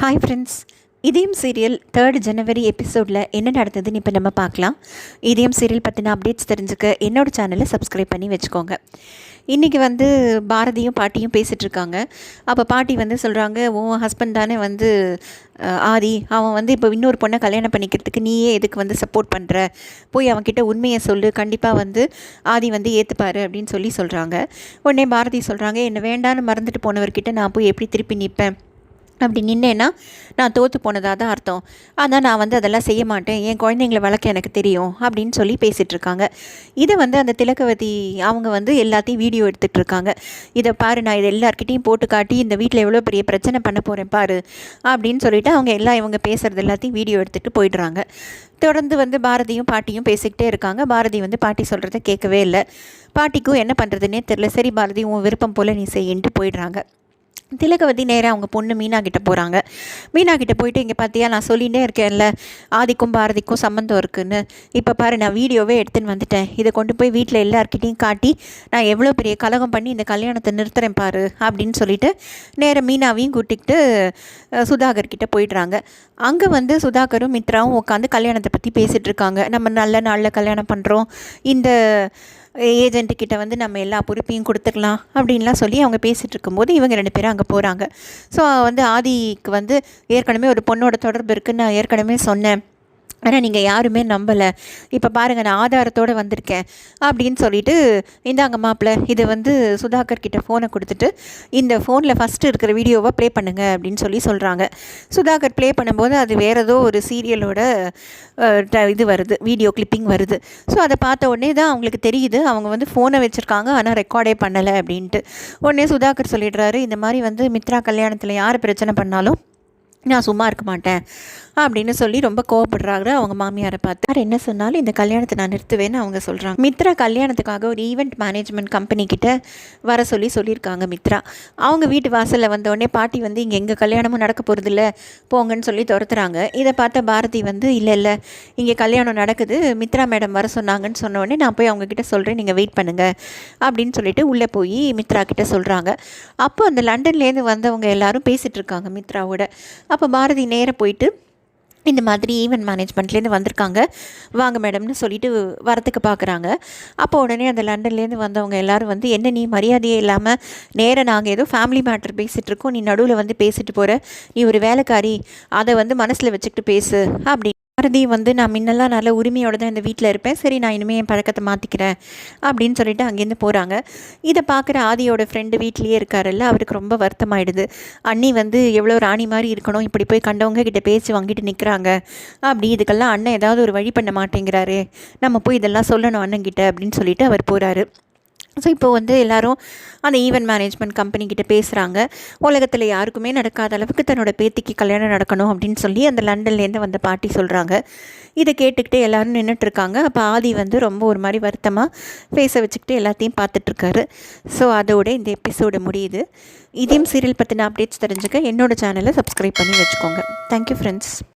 Hi friends Idhayam serial third January எபிசோடில் என்ன நடந்ததுன்னு இப்போ நம்ம பார்க்கலாம். இதயம் சீரியல் பற்றின அப்டேட்ஸ் தெரிஞ்சுக்க என்னோட சேனலை சப்ஸ்கிரைப் பண்ணி வச்சுக்கோங்க. இன்றைக்கி வந்து பாரதியும் பாட்டியும் பேசிகிட்ருக்காங்க அப்போ பாட்டி வந்து சொல்கிறாங்க உன் ஹஸ்பண்ட் தானே வந்து ஆதி. அவன் வந்து இப்போ இன்னொரு பொண்ணை கல்யாணம் பண்ணிக்கிறதுக்கு நீயே எதுக்கு வந்து சப்போர்ட் பண்ணுற போய் அவன்கிட்ட உண்மையை சொல்லு. கண்டிப்பாக வந்து ஆதி வந்து ஏற்றுப்பார் அப்படின்னு சொல்லி சொல்கிறாங்க உடனே பாரதி சொல்கிறாங்க என்னை வேண்டான்னு மறந்துட்டு போனவர்கிட்ட நான் போய் எப்படி திருப்பி நிற்பேன் அப்படி நின்னேன்னா நான் தோற்று போனதாக தான் அர்த்தம். ஆனால் நான் வந்து அதெல்லாம் செய்ய மாட்டேன். என் குழந்தைங்களை வளர்க்க எனக்கு தெரியும் அப்படின்னு சொல்லி பேசிகிட்டு இருக்காங்க இதை வந்து அந்த திலக்கவதி அவங்க வந்து எல்லாத்தையும் வீடியோ எடுத்துகிட்டு இருக்காங்க இதை பாரு நான் இதை எல்லாருக்கிட்டையும் போட்டு காட்டி இந்த வீட்டில் எவ்வளோ பெரிய பிரச்சனை பண்ண போகிறேன் பாரு அப்படின்னு சொல்லிவிட்டு அவங்க எல்லாம் இவங்க பேசுகிறது எல்லாத்தையும் வீடியோ எடுத்துகிட்டு போயிடுறாங்க. தொடர்ந்து வந்து பாரதியும் பாட்டியும் பேசிக்கிட்டே இருக்காங்க. பாரதி வந்து பாட்டி சொல்கிறத கேட்கவே இல்லை. பாட்டிக்கும் என்ன பண்ணுறதுன்னே தெரில சரி பாரதி உன் விருப்பம் போல் நீ செய்யின்ட்டு போயிடுறாங்க. திலகவதி நேராக அவங்க பொண்ணு மீனா கிட்ட போகிறாங்க மீனா கிட்ட போயிட்டு இங்கே பார்த்தியா நான் சொல்லிகிட்டே இருக்கேன்ல. ஆதிக்கும் பாரதிக்கும் சம்மந்தம் இருக்குன்னு. இப்போ பாரு நான் வீடியோவே எடுத்துன்னு வந்துட்டேன். இதை கொண்டு போய் வீட்டில் எல்லாருக்கிட்டையும் காட்டி நான் எவ்வளோ பெரிய கலகம் பண்ணி இந்த கல்யாணத்தை நிறுத்துறேன் பாரு அப்படின்னு சொல்லிட்டு நேராக மீனாவையும் கூட்டிக்கிட்டு சுதாகர் கிட்டே போயிடுறாங்க. அங்கே வந்து சுதாகரும் மித்ராவும் உட்காந்து கல்யாணத்தை பற்றி பேசிகிட்டு இருக்காங்க. நம்ம நல்ல நாளில் கல்யாணம் பண்ணுறோம் இந்த ஏஜென்ட்டு கிட்ட வந்து நம்ம எல்லா பொறுப்பையும் கொடுத்துக்கலாம் அப்படின்லாம் சொல்லி அவங்க பேசிகிட்டு இருக்கும்போது இவங்க ரெண்டு பேரும் அங்கே போகிறாங்க ஸோ வந்து ஆதிக்கு வந்து ஏற்கனவே ஒரு பொண்ணோட தொடர்பு இருக்குன்னு நான் ஏற்கனவே சொன்னேன். ஆனால் நீங்கள் யாருமே நம்பலை. இப்போ பாருங்கள் நான் ஆதாரத்தோடு வந்திருக்கேன் அப்படின்னு சொல்லிட்டு இந்தாங்க மாப்பிள்ள இது வந்து சுதாகர் கிட்ட ஃபோனை கொடுத்துட்டு இந்த ஃபோனில் ஃபஸ்ட்டு இருக்கிற வீடியோவை ப்ளே பண்ணுங்க அப்படின்னு சொல்லி சொல்கிறாங்க சுதாகர் ப்ளே பண்ணும்போது அது வேறு ஏதோ ஒரு சீரியலோட ட- இது வருது வீடியோ கிளிப்பிங் வருது. ஸோ அதை பார்த்த உடனே தான் அவங்களுக்கு தெரியுது அவங்க வந்து ஃபோனை வச்சுருக்காங்க ஆனால் ரெக்கார்டே பண்ணலை அப்படின்ட்டு. உடனே சுதாகர் சொல்லிடுறாரு இந்த மாதிரி வந்து மித்ரா கல்யாணத்தில் யார் பிரச்சனை பண்ணாலும் நான் சும்மா இருக்க மாட்டேன் அப்படின்னு சொல்லி ரொம்ப கோவப்படுறாங்க அவங்க மாமியாரை பார்த்து. யார் என்ன சொன்னாலும் இந்த கல்யாணத்தை நான் நிறுத்துவேன்னு அவங்க சொல்கிறாங்க மித்ரா கல்யாணத்துக்காக ஒரு ஈவெண்ட் மேனேஜ்மெண்ட் கம்பெனி கிட்ட வர சொல்லி சொல்லியிருக்காங்க மித்ரா. அவங்க வீட்டு வாசலில் வந்தோடனே பாட்டி வந்து இங்கே எங்கள் கல்யாணமும் நடக்க போகிறதில்ல போங்கன்னு சொல்லி துரத்துறாங்க. இதை பார்த்த பாரதி வந்து இல்லை இல்லை இங்கே கல்யாணம் நடக்குது மித்ரா மேடம் வர சொன்னாங்கன்னு சொன்னோடனே நான் போய் அவங்கக்கிட்ட சொல்கிறேன் நீங்கள் வெயிட் பண்ணுங்கள் அப்படின்னு சொல்லிட்டு உள்ளே போய் மித்ரா கிட்ட சொல்கிறாங்க அப்போ அந்த லண்டன்லேருந்து வந்தவங்க எல்லாரும் பேசிகிட்டு இருக்காங்க மித்ராவோட. அப்போ பாரதி நேராக போயிட்டு இந்த மாதிரி ஈவெண்ட் மேனேஜ்மெண்ட்லேருந்து வந்திருக்காங்க. வாங்க மேடம்னு சொல்லிட்டு வரத்துக்கு பார்க்குறாங்க அப்போ உடனே அந்த லண்டன்லேருந்து வந்தவங்க எல்லாரும் வந்து என்ன நீ மரியாதையே இல்லாமல் நேராக நாங்கள் ஏதோ ஃபேமிலி மேட்டர் பேசிகிட்டு இருக்கோம். நீ நடுவில் வந்து பேசிட்டு போகிற நீ ஒரு வேலைக்காரி. அதை வந்து மனசில் வச்சுக்கிட்டு பேசு. அப்படி பாரதி வந்து நான் முன்னெல்லாம் நல்ல உரிமையோடு தான் இந்த வீட்டில் இருப்பேன். சரி நான் இனிமேல் என் பழக்கத்தை மாற்றிக்கிறேன் அப்படின்னு சொல்லிட்டு அங்கேருந்து போகிறாங்க இதை பார்க்குற ஆதியோட ஃப்ரெண்டு வீட்லேயே இருக்காருல்ல அவருக்கு ரொம்ப வருத்தமாயிடுது. அண்ணி வந்து எவ்வளோ ராணி மாதிரி இருக்கணும். இப்படி போய் கண்டவங்க கிட்ட பேசி வாங்கிட்டு நிற்கிறாங்க அப்படி இதுக்கெல்லாம் அண்ணன் ஏதாவது ஒரு வழி பண்ண மாட்டேங்கிறாரு. நம்ம போய் இதெல்லாம் சொல்லணும் அண்ணன்கிட்ட. அப்படின்னு சொல்லிட்டு அவர் போகிறாரு ஸோ இப்போ வந்து எல்லாரும் அந்த ஈவெண்ட் மேனேஜ்மெண்ட் கம்பெனி கிட்ட பேசுகிறாங்க உலகத்தில் யாருக்குமே நடக்காத அளவுக்கு தன்னோட பேத்திக்கு கல்யாணம் நடக்கணும் அப்படின்னு சொல்லி அந்த லண்டன்லேருந்து வந்த பாட்டி சொல்கிறாங்க இதை கேட்டுக்கிட்டே எல்லாரும் நின்றுட்டு இருக்காங்க அப்போ ஆதி வந்து ரொம்ப ஒரு மாதிரி வருத்தமாக பேச வச்சுக்கிட்டு எல்லாத்தையும் பார்த்துட்ருக்காரு ஸோ அதோட இந்த எபிசோடு முடியுது. இதையும் சீரியல் பற்றின அப்டேட்ஸ் தெரிஞ்சுக்க என்னோட சேனலை சப்ஸ்கிரைப் பண்ணி வச்சுக்கோங்க. Thank you friends